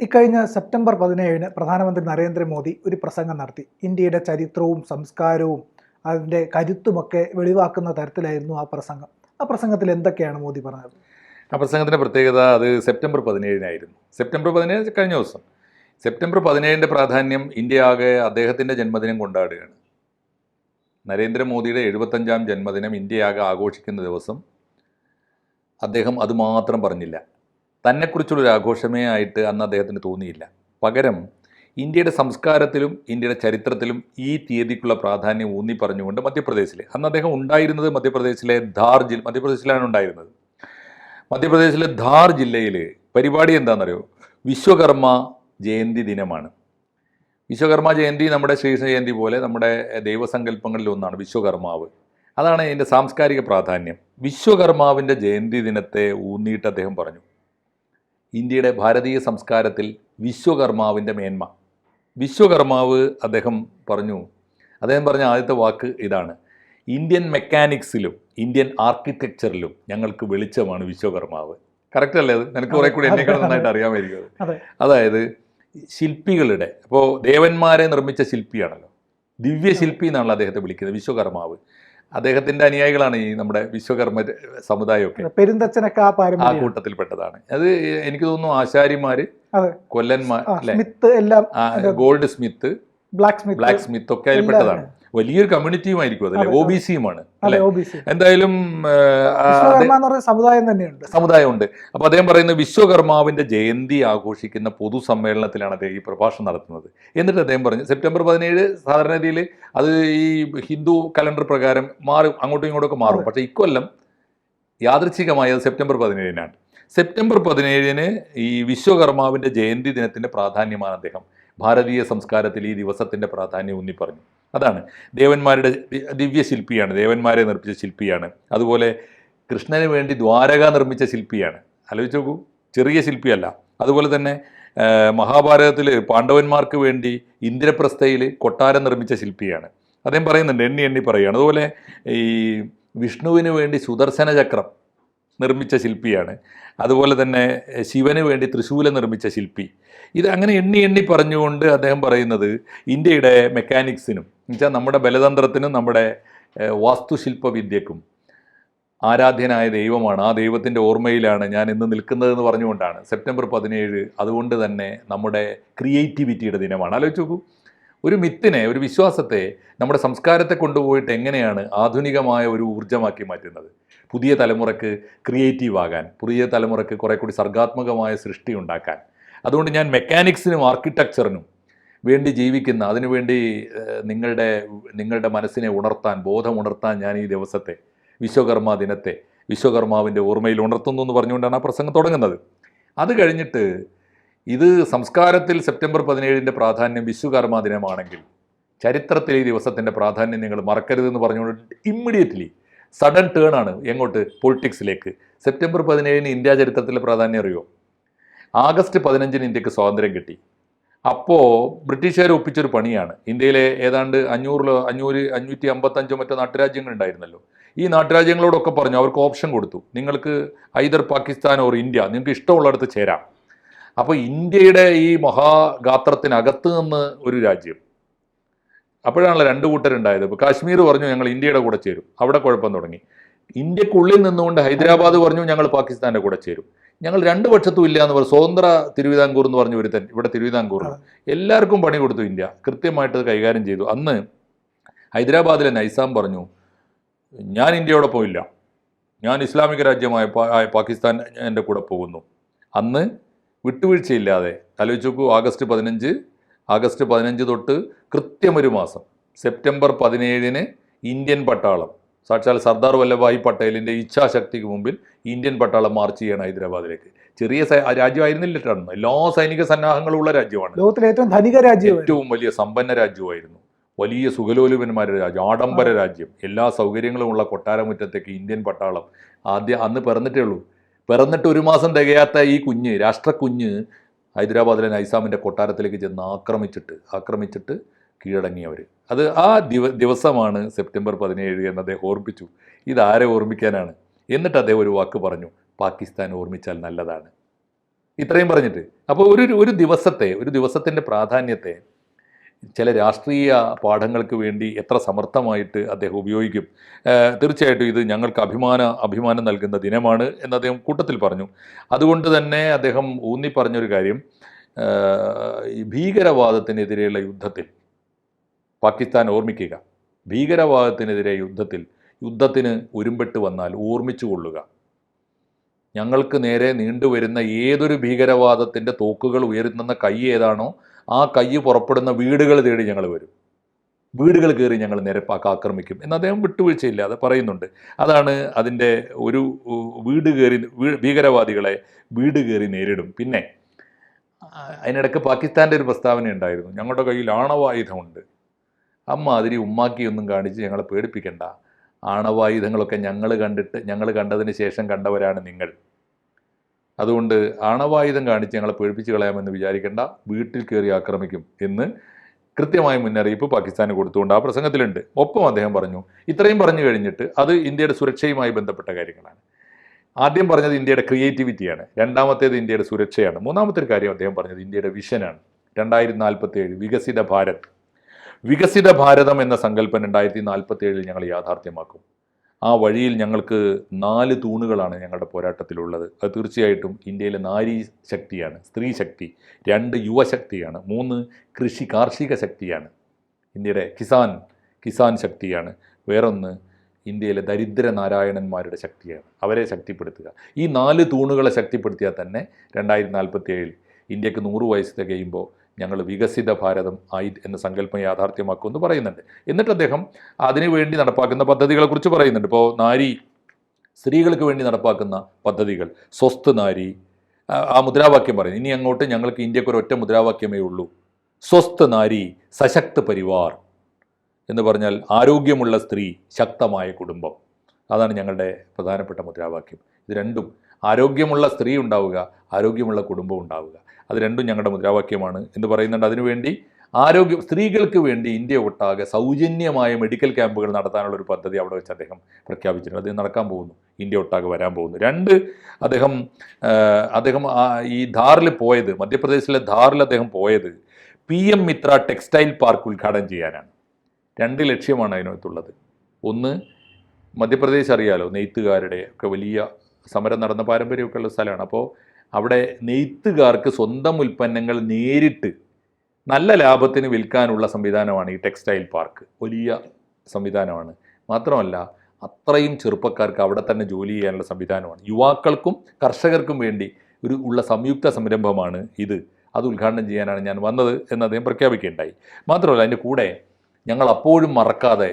ഇക്കഴിഞ്ഞ സെപ്റ്റംബർ പതിനേഴിന് പ്രധാനമന്ത്രി നരേന്ദ്രമോദി ഒരു പ്രസംഗം നടത്തി. ഇന്ത്യയുടെ ചരിത്രവും സംസ്കാരവും അതിന്റെ കരുത്തുമൊക്കെ വെളിവാക്കുന്ന തരത്തിലായിരുന്നു ആ പ്രസംഗം. ആ പ്രസംഗത്തിൽ എന്തൊക്കെയാണ് മോദി പറഞ്ഞത്? ആ പ്രസംഗത്തിന്റെ പ്രത്യേകത അത് സെപ്റ്റംബർ പതിനേഴിനായിരുന്നു. സെപ്റ്റംബർ പതിനേഴ് കഴിഞ്ഞ ദിവസം. സെപ്റ്റംബർ പതിനേഴിന്റെ പ്രാധാന്യം ഇന്ത്യ ആകെ അദ്ദേഹത്തിന്റെ ജന്മദിനം കൊണ്ടാടുകയാണ്. നരേന്ദ്രമോദിയുടെ എഴുപത്തഞ്ചാം ജന്മദിനം ഇന്ത്യയാകെ ആഘോഷിക്കുന്ന ദിവസം അദ്ദേഹം അതുമാത്രം പറഞ്ഞില്ല. തന്നെക്കുറിച്ചുള്ളൊരു ആഘോഷമേ ആയിട്ട് അന്ന് അദ്ദേഹത്തിന് തോന്നിയില്ല. പകരം ഇന്ത്യയുടെ സംസ്കാരത്തിലും ഇന്ത്യയുടെ ചരിത്രത്തിലും ഈ തീയതിക്കുള്ള പ്രാധാന്യം ഊന്നി പറഞ്ഞുകൊണ്ട് മധ്യപ്രദേശിൽ അന്ന് അദ്ദേഹം ഉണ്ടായിരുന്നത് മധ്യപ്രദേശിലെ ധാർ ജില്ല മധ്യപ്രദേശിലാണ് ഉണ്ടായിരുന്നത്. മധ്യപ്രദേശിലെ ധാർ ജില്ലയിൽ പരിപാടി എന്താണെന്നറിയോ വിശ്വകർമ്മ ജയന്തി ദിനമാണ്. വിശ്വകർമ്മ ജയന്തി നമ്മുടെ ശ്രീകൃഷ്ണ ജയന്തി പോലെ നമ്മുടെ ദൈവസങ്കല്പങ്ങളിൽ ഒന്നാണ് വിശ്വകർമാവ്. അതാണ് ഇതിന്റെ സാംസ്കാരിക പ്രാധാന്യം. വിശ്വകർമാവിന്റെ ജയന്തി ദിനത്തെ ഊന്നിയിട്ട് അദ്ദേഹം പറഞ്ഞു. ഇന്ത്യയുടെ ഭാരതീയ സംസ്കാരത്തിൽ വിശ്വകർമാവിന്റെ മേന്മ. വിശ്വകർമാവ് അദ്ദേഹം പറഞ്ഞു. അദ്ദേഹം പറഞ്ഞ ആദ്യത്തെ വാക്ക് ഇതാണ്. ഇന്ത്യൻ മെക്കാനിക്സിലും ഇന്ത്യൻ ആർക്കിടെക്ചറിലും ഞങ്ങൾക്ക് വെളിച്ചമാണ് വിശ്വകർമാവ്. കറക്റ്റ് അല്ലേ? അത് നിനക്ക് കുറെ കൂടി എന്നെക്കാൾ നന്നായിട്ട് അറിയാമായിരിക്കും അതെ. അതായത് ശില്പികളുടെ അപ്പോൾ ദേവന്മാരെ നിർമ്മിച്ച ശില്പിയാണല്ലോ. ദിവ്യ ശില്പി എന്നാണല്ലോ അദ്ദേഹത്തെ വിളിക്കുന്നത് വിശ്വകർമാവ്. അദ്ദേഹത്തിന്റെ അനുയായികളാണ് ഈ നമ്മുടെ വിശ്വകർമ്മ സമുദായമൊക്കെ. പെരുന്തച്ഛനൊക്കെ ആ ആ കൂട്ടത്തിൽപ്പെട്ടതാണ്. അത് എനിക്ക് തോന്നുന്നു ആശാരിമാര്. കൊല്ലന്മാർ goldsmith blacksmith blacksmith ഒക്കെ അതിൽപ്പെട്ടതാണ് വലിയൊരു കമ്മ്യൂണിറ്റിയുമായിരിക്കും അതല്ലേ? അതെ, ഒ ബി സിയുമാണ് അല്ലെ? എന്തായാലും സമുദായം തന്നെയുണ്ട്. സമുദായമുണ്ട്. അപ്പോൾ അദ്ദേഹം പറയുന്നത് വിശ്വകർമാവിന്റെ ജയന്തി ആഘോഷിക്കുന്ന പൊതുസമ്മേളനത്തിലാണ് അദ്ദേഹം ഈ പ്രഭാഷണം നടത്തുന്നത്. എന്നിട്ട് അദ്ദേഹം പറഞ്ഞു സെപ്റ്റംബർ പതിനേഴ് സാധാരണ രീതിയിൽ അത് ഈ ഹിന്ദു കലണ്ടർ പ്രകാരം മാറും അങ്ങോട്ടും ഇങ്ങോട്ടും മാറും. പക്ഷെ ഇക്കൊല്ലം അത് സെപ്റ്റംബർ പതിനേഴിനാണ്. സെപ്റ്റംബർ പതിനേഴിന് ഈ വിശ്വകർമാവിന്റെ ജയന്തി ദിനത്തിന്റെ പ്രാധാന്യമാണ് അദ്ദേഹം. ഭാരതീയ സംസ്കാരത്തിൽ ഈ ദിവസത്തിന്റെ പ്രാധാന്യം ഊന്നി പറഞ്ഞു അതാണ്. ദേവന്മാരുടെ ദിവ്യ ശില്പിയാണ് ദേവന്മാരെ നിർമ്മിച്ച ശില്പിയാണ്. അതുപോലെ കൃഷ്ണന് വേണ്ടി ദ്വാരക നിർമ്മിച്ച ശില്പിയാണ്. ആലോചിച്ച് നോക്കൂ. ചെറിയ ശില്പിയല്ല. അതുപോലെ തന്നെ മഹാഭാരതത്തിൽ പാണ്ഡവന്മാർക്ക് വേണ്ടി ഇന്ദ്രപ്രസ്ഥയിൽ കൊട്ടാരം നിർമ്മിച്ച ശില്പിയാണ്. അദ്ദേഹം പറയുന്നുണ്ട് എണ്ണി എണ്ണി പറയുകയാണ്. അതുപോലെ ഈ വിഷ്ണുവിന് വേണ്ടി സുദർശന ചക്രം നിർമ്മിച്ച ശില്പിയാണ്. അതുപോലെ തന്നെ ശിവന് വേണ്ടി തൃശൂല നിർമ്മിച്ച ശില്പി. ഇത് അങ്ങനെ എണ്ണി എണ്ണി പറഞ്ഞുകൊണ്ട് അദ്ദേഹം പറയുന്നത് ഇന്ത്യയുടെ മെക്കാനിക്സിനും എന്നുവെച്ചാൽ നമ്മുടെ ബലതന്ത്രത്തിനും നമ്മുടെ വാസ്തുശില്പ വിദ്യക്കും ആരാധ്യനായ ദൈവമാണ്. ആ ദൈവത്തിന്റെ ഓർമ്മയിലാണ് ഞാൻ ഇന്ന് നിൽക്കുന്നതെന്ന് പറഞ്ഞുകൊണ്ടാണ്. സെപ്റ്റംബർ പതിനേഴ് അതുകൊണ്ട് തന്നെ നമ്മുടെ ക്രിയേറ്റിവിറ്റിയുടെ ദിനമാണ്. ആലോചിച്ച് നോക്കൂ. ഒരു മിത്തിനെ ഒരു വിശ്വാസത്തെ നമ്മുടെ സംസ്കാരത്തെ കൊണ്ടുപോയിട്ട് എങ്ങനെയാണ് ആധുനികമായ ഒരു ഊർജമാക്കി മാറ്റുന്നത്? പുതിയ തലമുറയ്ക്ക് ക്രിയേറ്റീവ് ആകാൻ പുതിയ തലമുറയ്ക്ക് കുറേ കൂടി സർഗാത്മകമായ സൃഷ്ടി ഉണ്ടാക്കാൻ. അതുകൊണ്ട് ഞാൻ മെക്കാനിക്സിനും ആർക്കിടെക്ചറിനും വേണ്ടി ജീവിക്കുന്ന അതിനുവേണ്ടി നിങ്ങളുടെ നിങ്ങളുടെ മനസ്സിനെ ഉണർത്താൻ ബോധം ഉണർത്താൻ ഞാൻ ഈ ദിവസത്തെ വിശ്വകർമ്മ ദിനത്തെ വിശ്വകർമാവിന്റെ ഓർമ്മയിൽ ഉണർത്തുന്നു എന്ന് പറഞ്ഞുകൊണ്ടാണ് ആ പ്രസംഗം തുടങ്ങുന്നത്. അത് കഴിഞ്ഞിട്ട് ഇത് സംസ്കാരത്തിൽ സെപ്റ്റംബർ പതിനേഴിന്റെ പ്രാധാന്യം വിശ്വകർമ്മ ദിനമാണെങ്കിൽ ചരിത്രത്തിൽ ഈ ദിവസത്തിന്റെ പ്രാധാന്യം നിങ്ങൾ മറക്കരുതെന്ന് പറഞ്ഞുകൊണ്ട് ഇമ്മീഡിയറ്റ്ലി സഡൻ ടേൺ ആണ് എങ്ങോട്ട്? പൊളിറ്റിക്സിലേക്ക് സെപ്റ്റംബർ പതിനേഴിന് ഇന്ത്യ ചരിത്രത്തിലെ പ്രാധാന്യം അറിയോ ആഗസ്റ്റ് പതിനഞ്ചിന് ഇന്ത്യയ്ക്ക് സ്വാതന്ത്ര്യം കിട്ടി. അപ്പോൾ ബ്രിട്ടീഷുകാർ ഒപ്പിച്ചൊരു പണിയാണ്. ഇന്ത്യയിലെ ഏതാണ്ട് അഞ്ഞൂറിലോ അഞ്ഞൂറ് അഞ്ഞൂറ്റി അമ്പത്തഞ്ചോ മറ്റോ നാട്ടുരാജ്യങ്ങൾ ഉണ്ടായിരുന്നല്ലോ. ഈ നാട്ടുരാജ്യങ്ങളോടൊക്കെ പറഞ്ഞു അവർക്ക് ഓപ്ഷൻ കൊടുത്തു. നിങ്ങൾക്ക് ഐദർ പാകിസ്ഥാൻ ഓർ ഇന്ത്യ നിങ്ങൾക്ക് ഇഷ്ടമുള്ളിടത്ത് ചേരാം. അപ്പോൾ ഇന്ത്യയുടെ ഈ മഹാഗാത്രത്തിനകത്ത് നിന്ന് ഒരു രാജ്യം. അപ്പോഴാണല്ലോ രണ്ട് കൂട്ടരുണ്ടായത്. ഇപ്പോൾ കാശ്മീർ പറഞ്ഞു ഞങ്ങൾ ഇന്ത്യയുടെ കൂടെ ചേരും. അവിടെ കുഴപ്പം തുടങ്ങി. ഇന്ത്യക്കുള്ളിൽ നിന്നുകൊണ്ട് ഹൈദരാബാദ് പറഞ്ഞു ഞങ്ങൾ പാകിസ്ഥാന്റെ കൂടെ ചേരും. ഞങ്ങൾ രണ്ട് പക്ഷത്തും ഇല്ല എന്ന് പറഞ്ഞു സ്വതന്ത്ര തിരുവിതാംകൂർ എന്ന് പറഞ്ഞു ഒരുത്തൻ ഇവിടെ തിരുവിതാംകൂർ എല്ലാവർക്കും പണി കൊടുത്തു ഇന്ത്യ. കൃത്യമായിട്ട് അത് കൈകാര്യം ചെയ്തു. അന്ന് ഹൈദരാബാദിലെ നൈസാം പറഞ്ഞു ഞാൻ ഇന്ത്യയോടെ പോയില്ല ഞാൻ ഇസ്ലാമിക രാജ്യമായ പാകിസ്ഥാൻ എന്റെ കൂടെ പോകുന്നു. അന്ന് വിട്ടുവീഴ്ചയില്ലാതെ ആലോചിച്ച് നോക്കൂ ആഗസ്റ്റ് പതിനഞ്ച് ആഗസ്റ്റ് പതിനഞ്ച് തൊട്ട് കൃത്യമൊരു മാസം സെപ്റ്റംബർ പതിനേഴിന് ഇന്ത്യൻ പട്ടാളം സാക്ഷാൽ സർദാർ വല്ലഭായ് പട്ടേലിന്റെ ഇച്ഛാശക്തിക്ക് മുമ്പിൽ ഇന്ത്യൻ പട്ടാളം മാർച്ച് ചെയ്യണം ഹൈദരാബാദിലേക്ക്. ചെറിയ രാജ്യമായിരുന്നില്ല രാജ്യമായിരുന്നില്ലിട്ടാണ് എല്ലാ സൈനിക സന്നാഹങ്ങളുള്ള രാജ്യമാണ്. ലോകത്തിലെ ഏറ്റവും ധനിക രാജ്യം ഏറ്റവും വലിയ സമ്പന്ന രാജ്യമായിരുന്നു. വലിയ സുഖലോലുപന്മാരുടെ രാജ്യം ആഡംബര രാജ്യം. എല്ലാ സൗകര്യങ്ങളുമുള്ള കൊട്ടാരമുറ്റത്തേക്ക് ഇന്ത്യൻ പട്ടാളം ആദ്യം അന്ന് പിറന്നിട്ടേ ഉള്ളൂ. പിറന്നിട്ട് ഒരു മാസം തികയാത്ത ഈ കുഞ്ഞ് രാഷ്ട്രക്കുഞ്ഞ് ഹൈദരാബാദിലെ നൈസാമിന്റെ കൊട്ടാരത്തിലേക്ക് ചെന്ന് ആക്രമിച്ചിട്ട് ആക്രമിച്ചിട്ട് കീഴടങ്ങിയവർ അത് ആ ദിവ ദിവസമാണ് സെപ്റ്റംബർ പതിനേഴ് എന്ന് അദ്ദേഹം ഓർമ്മിച്ചു ഇതാരെ ഓർമ്മിക്കാനാണ്? എന്നിട്ട് അദ്ദേഹം ഒരു വാക്ക് പറഞ്ഞു പാകിസ്ഥാൻ ഓർമ്മിച്ചാൽ നല്ലതാണ്. ഇത്രയും പറഞ്ഞിട്ട്. അപ്പോൾ ഒരു ഒരു ദിവസത്തെ ഒരു ദിവസത്തിന്റെ പ്രാധാന്യത്തെ ചില രാഷ്ട്രീയ പാഠങ്ങൾക്ക് വേണ്ടി എത്ര സമർത്ഥമായിട്ട് അദ്ദേഹം ഉപയോഗിക്കും. തീർച്ചയായിട്ടും ഇത് ഞങ്ങൾക്ക് അഭിമാന അഭിമാനം നൽകുന്ന ദിനമാണ് എന്ന് അദ്ദേഹം കൂട്ടത്തിൽ പറഞ്ഞു. അതുകൊണ്ട് തന്നെ അദ്ദേഹം ഊന്നി പറഞ്ഞൊരു കാര്യം ഭീകരവാദത്തിനെതിരെയുള്ള യുദ്ധത്തിൽ പാകിസ്ഥാൻ ഓർമ്മിക്കുക. ഭീകരവാദത്തിനെതിരെ യുദ്ധത്തിൽ യുദ്ധത്തിന് ഒരുമ്പെട്ട് വന്നാൽ ഓർമ്മിച്ചു കൊള്ളുക. ഞങ്ങൾക്ക് നേരെ നീണ്ടുവരുന്ന ഏതൊരു ഭീകരവാദത്തിന്റെ തോക്കുകൾ ഉയരുന്ന കൈ ഏതാണോ ആ കൈ പുറപ്പെടുന്ന വീടുകൾ തേടി ഞങ്ങൾ വരും. വീടുകൾ കയറി ഞങ്ങൾ നേരെ ആക്രമിക്കും എന്ന് അദ്ദേഹം വിട്ടുവീഴ്ചയില്ലാതെ പറയുന്നുണ്ട്. അതാണ് അതിന്റെ ഒരു വീട് കയറി ഭീകരവാദികളെ വീട് കയറി നേരിടും. പിന്നെ അതിനിടയ്ക്ക് പാകിസ്ഥാന്റെ ഒരു പ്രസ്താവന ഉണ്ടായിരുന്നു. ഞങ്ങളുടെ കയ്യിൽ ആണവായുധമുണ്ട്. അമ്മാതിരി ഉമ്മാക്കിയൊന്നും കാണിച്ച് ഞങ്ങളെ പേടിപ്പിക്കണ്ട. ആണവായുധങ്ങളൊക്കെ ഞങ്ങൾ കണ്ടിട്ട് ഞങ്ങൾ കണ്ടതിന് ശേഷം കണ്ടവരാണ് നിങ്ങൾ. അതുകൊണ്ട് ആണവായുധം കാണിച്ച് ഞങ്ങളെ പേടിപ്പിച്ച് കളയാമെന്ന് വിചാരിക്കേണ്ട. വീട്ടിൽ കയറി ആക്രമിക്കും എന്ന് കൃത്യമായ മുന്നറിയിപ്പ് പാകിസ്ഥാന് കൊടുത്തുകൊണ്ട് ആ പ്രസംഗത്തിലുണ്ട്. ഒപ്പം അദ്ദേഹം പറഞ്ഞു ഇത്രയും പറഞ്ഞു കഴിഞ്ഞിട്ട് അത് ഇന്ത്യയുടെ സുരക്ഷയുമായി ബന്ധപ്പെട്ട കാര്യങ്ങളാണ്. ആദ്യം പറഞ്ഞത് ഇന്ത്യയുടെ ക്രിയേറ്റിവിറ്റിയാണ്. രണ്ടാമത്തേത് ഇന്ത്യയുടെ സുരക്ഷയാണ്. മൂന്നാമത്തെ ഒരു കാര്യം അദ്ദേഹം പറഞ്ഞത് ഇന്ത്യയുടെ വിഷനാണ്. രണ്ടായിരത്തി നാൽപ്പത്തി ഏഴ് വികസിത ഭാരത്. വികസിത ഭാരതം എന്ന സങ്കല്പം രണ്ടായിരത്തി നാൽപ്പത്തി ഏഴിൽ ഞങ്ങൾ യാഥാർത്ഥ്യമാക്കും. ആ വഴിയിൽ ഞങ്ങൾക്ക് നാല് തൂണുകളാണ് ഞങ്ങളുടെ പോരാട്ടത്തിലുള്ളത്. അത് തീർച്ചയായിട്ടും ഇന്ത്യയിലെ നാരീ ശക്തിയാണ് സ്ത്രീ ശക്തി രണ്ട് യുവശക്തിയാണ് മൂന്ന് കൃഷി കാർഷിക ശക്തിയാണ്. ഇന്ത്യയുടെ കിസാൻ കിസാൻ ശക്തിയാണ്. വേറൊന്ന് ഇന്ത്യയിലെ ദരിദ്ര നാരായണന്മാരുടെ ശക്തിയാണ്. അവരെ ശക്തിപ്പെടുത്തുക. ഈ നാല് തൂണുകളെ ശക്തിപ്പെടുത്തിയാൽ തന്നെ രണ്ടായിരത്തി നാൽപ്പത്തി ഏഴിൽ ഇന്ത്യയ്ക്ക് നൂറ് വയസ്സ് തികയുമ്പോൾ ഞങ്ങൾ വികസിത ഭാരതം ആയി എന്ന സങ്കല്പം യാഥാർത്ഥ്യമാക്കുമെന്ന് പറയുന്നുണ്ട്. എന്നിട്ട് അദ്ദേഹം അതിനുവേണ്ടി നടപ്പാക്കുന്ന പദ്ധതികളെക്കുറിച്ച് പറയുന്നുണ്ട്. ഇപ്പോൾ നാരി സ്ത്രീകൾക്ക് വേണ്ടി നടപ്പാക്കുന്ന പദ്ധതികൾ. സ്വസ്ഥ നാരി ആ- മുദ്രാവാക്യം പറയുന്നു. ഇനി അങ്ങോട്ട് ഞങ്ങൾക്ക് ഇന്ത്യയ്ക്ക് ഒരു ഒറ്റ മുദ്രാവാക്യമേ ഉള്ളൂ. സ്വസ്ഥ നാരി സശക്ത പരിവാർ എന്ന് പറഞ്ഞാൽ ആരോഗ്യമുള്ള സ്ത്രീ ശക്തമായ കുടുംബം. അതാണ് ഞങ്ങളുടെ പ്രധാനപ്പെട്ട മുദ്രാവാക്യം. ഇത് രണ്ടും ആരോഗ്യമുള്ള സ്ത്രീ ഉണ്ടാവുക ആരോഗ്യമുള്ള കുടുംബം ഉണ്ടാവുക. അത് രണ്ടും ഞങ്ങളുടെ മുദ്രാവാക്യമാണ്. എന്ന് പറയുന്നുണ്ട്? അതിനുവേണ്ടി ആരോഗ്യ സ്ത്രീകൾക്ക് വേണ്ടി ഇന്ത്യ ഒട്ടാകെ സൗജന്യമായ മെഡിക്കൽ ക്യാമ്പുകൾ നടത്താനുള്ള ഒരു പദ്ധതി അവിടെ വെച്ച് അദ്ദേഹം പ്രഖ്യാപിച്ചിട്ടുണ്ട്. അത് നടക്കാൻ പോകുന്നു. ഇന്ത്യ ഒട്ടാകെ വരാൻ പോകുന്നു. രണ്ട് അദ്ദേഹം അദ്ദേഹം ഈ ധാറിൽ പോയത് മധ്യപ്രദേശിലെ ധാറിൽ അദ്ദേഹം പോയത് P M Mitra textile park ഉദ്ഘാടനം ചെയ്യാനാണ്. രണ്ട് ലക്ഷ്യമാണ് അതിനകത്തുള്ളത്. ഒന്ന് മധ്യപ്രദേശ് അറിയാലോ നെയ്ത്തുകാരുടെ ഒക്കെ വലിയ സമരം നടന്ന പാരമ്പര്യമൊക്കെ ഉള്ള സ്ഥലമാണ്. അപ്പോൾ അവിടെ നെയ്ത്തുകാർക്ക് സ്വന്തം ഉൽപ്പന്നങ്ങൾ നേരിട്ട് നല്ല ലാഭത്തിന് വിൽക്കാനുള്ള സംവിധാനമാണ് ഈ ടെക്സ്റ്റൈൽ പാർക്ക്. വലിയ സംവിധാനമാണ്. മാത്രമല്ല അത്രയും ചെറുപ്പക്കാർക്ക് അവിടെ തന്നെ ജോലി ചെയ്യാനുള്ള സംവിധാനമാണ്. യുവാക്കൾക്കും കർഷകർക്കും വേണ്ടി ഒരു ഉള്ള സംയുക്ത സംരംഭമാണ് ഇത്. അത് ഉദ്ഘാടനം ചെയ്യാനാണ് ഞാൻ വന്നത് എന്ന് അദ്ദേഹം പ്രഖ്യാപിക്കുകയുണ്ടായി. മാത്രമല്ല അതിന്റെ കൂടെ ഞങ്ങൾ അപ്പോഴും മറക്കാതെ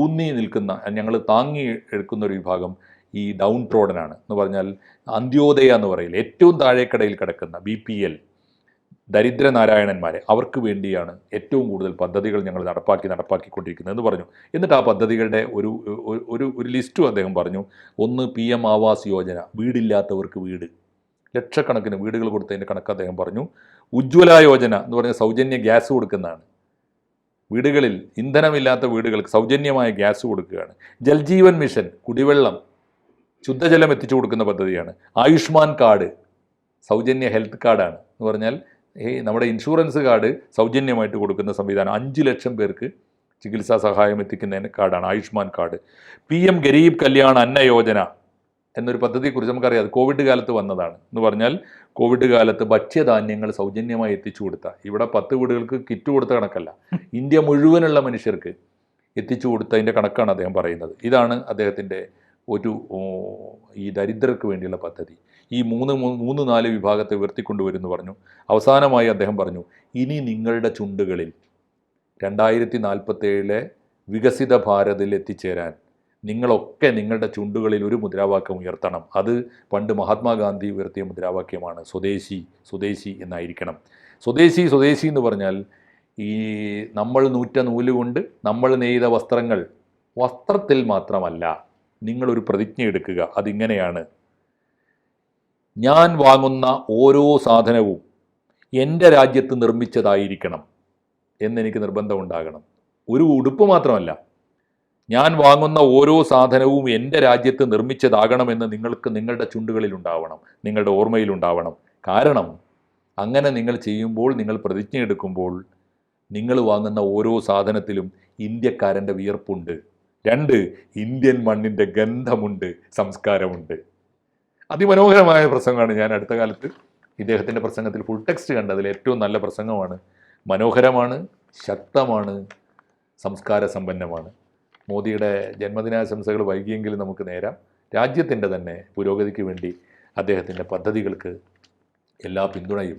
ഊന്നി നിൽക്കുന്ന ഞങ്ങൾ താങ്ങി എടുക്കുന്ന ഒരു വിഭാഗം ഈ ഡൗൺ ട്രോഡനാണ് എന്ന് പറഞ്ഞാൽ അന്ത്യോദയ എന്ന് പറയില്ല ഏറ്റവും താഴേക്കടയിൽ കിടക്കുന്ന ബി പി എൽ ദരിദ്ര നാരായണന്മാരെ അവർക്ക് വേണ്ടിയാണ് ഏറ്റവും കൂടുതൽ പദ്ധതികൾ ഞങ്ങൾ നടപ്പാക്കി നടപ്പാക്കിക്കൊണ്ടിരിക്കുന്നത് എന്ന് പറഞ്ഞു. എന്നിട്ട് ആ പദ്ധതികളുടെ ഒരു ഒരു- ഒരു ഒരു ലിസ്റ്റും അദ്ദേഹം പറഞ്ഞു. ഒന്ന് പി എം ആവാസ് യോജന വീടില്ലാത്തവർക്ക് വീട്. ലക്ഷക്കണക്കിന് വീടുകൾ കൊടുത്തതിന്റെ കണക്ക് അദ്ദേഹം പറഞ്ഞു. ഉജ്ജ്വല യോജന എന്ന് പറഞ്ഞ സൗജന്യ ഗ്യാസ് കൊടുക്കുന്നതാണ്. വീടുകളിൽ ഇന്ധനമില്ലാത്ത വീടുകൾക്ക് സൗജന്യമായ ഗ്യാസ് കൊടുക്കുകയാണ്. ജൽജീവൻ മിഷൻ കുടിവെള്ളം ശുദ്ധജലം എത്തിച്ചു കൊടുക്കുന്ന പദ്ധതിയാണ്. ആയുഷ്മാൻ കാർഡ് സൗജന്യ ഹെൽത്ത് കാർഡാണ്. എന്ന് പറഞ്ഞാൽ ഈ നമ്മുടെ ഇൻഷുറൻസ് കാർഡ് സൗജന്യമായിട്ട് കൊടുക്കുന്ന സംവിധാനം അഞ്ച് ലക്ഷം പേർക്ക് ചികിത്സാ സഹായം എത്തിക്കുന്നതിന് കാർഡാണ് Ayushman card. P M Garib Kalyan Anna Yojana എന്നൊരു പദ്ധതിയെക്കുറിച്ച് നമുക്കറിയാം. അത് കോവിഡ് കാലത്ത് വന്നതാണ്. എന്ന് പറഞ്ഞാൽ കോവിഡ് കാലത്ത് ഭക്ഷ്യധാന്യങ്ങൾ സൗജന്യമായി എത്തിച്ചു കൊടുത്ത ഇവിടെ പത്ത് വീടുകൾക്ക് കിറ്റ് കൊടുത്ത കണക്കല്ല. ഇന്ത്യ മുഴുവനുള്ള മനുഷ്യർക്ക് എത്തിച്ചു കൊടുത്തതിന്റെ കണക്കാണ് അദ്ദേഹം പറയുന്നത്. ഇതാണ് അദ്ദേഹത്തിന്റെ ഒരു ഈ ദരിദ്രർക്ക് വേണ്ടിയുള്ള പദ്ധതി. ഈ മൂന്ന് മൂന്ന് നാല് വിഭാഗത്തെ ഉയർത്തിക്കൊണ്ടുവരുമെന്ന് പറഞ്ഞു. അവസാനമായി അദ്ദേഹം പറഞ്ഞു ഇനി നിങ്ങളുടെ ചുണ്ടുകളിൽ രണ്ടായിരത്തി നാൽപ്പത്തേഴിലെ വികസിത ഭാരതിൽ എത്തിച്ചേരാൻ നിങ്ങളൊക്കെ നിങ്ങളുടെ ചുണ്ടുകളിൽ ഒരു മുദ്രാവാക്യം ഉയർത്തണം. അത് പണ്ട് മഹാത്മാഗാന്ധി ഉയർത്തിയ മുദ്രാവാക്യമാണ് സ്വദേശി സ്വദേശി എന്നായിരിക്കണം. സ്വദേശി സ്വദേശി എന്ന് പറഞ്ഞാൽ ഈ നമ്മൾ നൂറ്റ നൂലുകൊണ്ട് നമ്മൾ നെയ്ത വസ്ത്രങ്ങൾ വസ്ത്രത്തിൽ മാത്രമല്ല നിങ്ങളൊരു പ്രതിജ്ഞ എടുക്കുക. അതിങ്ങനെയാണ്. ഞാൻ വാങ്ങുന്ന ഓരോ സാധനവും എന്റെ രാജ്യത്ത് നിർമ്മിച്ചതായിരിക്കണം എന്നെനിക്ക് നിർബന്ധമുണ്ടാകണം ഒരു ഉടുപ്പ് മാത്രമല്ല. ഞാൻ വാങ്ങുന്ന ഓരോ സാധനവും എന്റെ രാജ്യത്ത് നിർമ്മിച്ചതാകണമെന്ന് നിങ്ങൾക്ക് നിങ്ങളുടെ ചുണ്ടുകളിൽ ഉണ്ടാവണം. നിങ്ങളുടെ ഓർമ്മയിൽ ഉണ്ടാവണം. കാരണം അങ്ങനെ നിങ്ങൾ ചെയ്യുമ്പോൾ നിങ്ങൾ പ്രതിജ്ഞ എടുക്കുമ്പോൾ നിങ്ങൾ വാങ്ങുന്ന ഓരോ സാധനത്തിലും ഇന്ത്യക്കാരന്റെ വിയർപ്പുണ്ട്. രണ്ട് ഇന്ത്യൻ മണ്ണിന്റെ ഗന്ധമുണ്ട് സംസ്കാരമുണ്ട്. അതിമനോഹരമായ പ്രസംഗമാണ് ഞാൻ അടുത്ത കാലത്ത് ഇദ്ദേഹത്തിന്റെ പ്രസംഗത്തിൽ ഫുൾ ടെക്സ്റ്റ് കണ്ടതിൽ ഏറ്റവും നല്ല പ്രസംഗമാണ് മനോഹരമാണ് ശക്തമാണ് സംസ്കാര സമ്പന്നമാണ് മോദിയുടെ ജന്മദിനാശംസകൾ വൈകിയെങ്കിലും നമുക്ക് നേരാം. രാജ്യത്തിന്റെ തന്നെ പുരോഗതിക്ക് വേണ്ടി അദ്ദേഹത്തിന്റെ പദ്ധതികൾക്ക് എല്ലാ പിന്തുണയും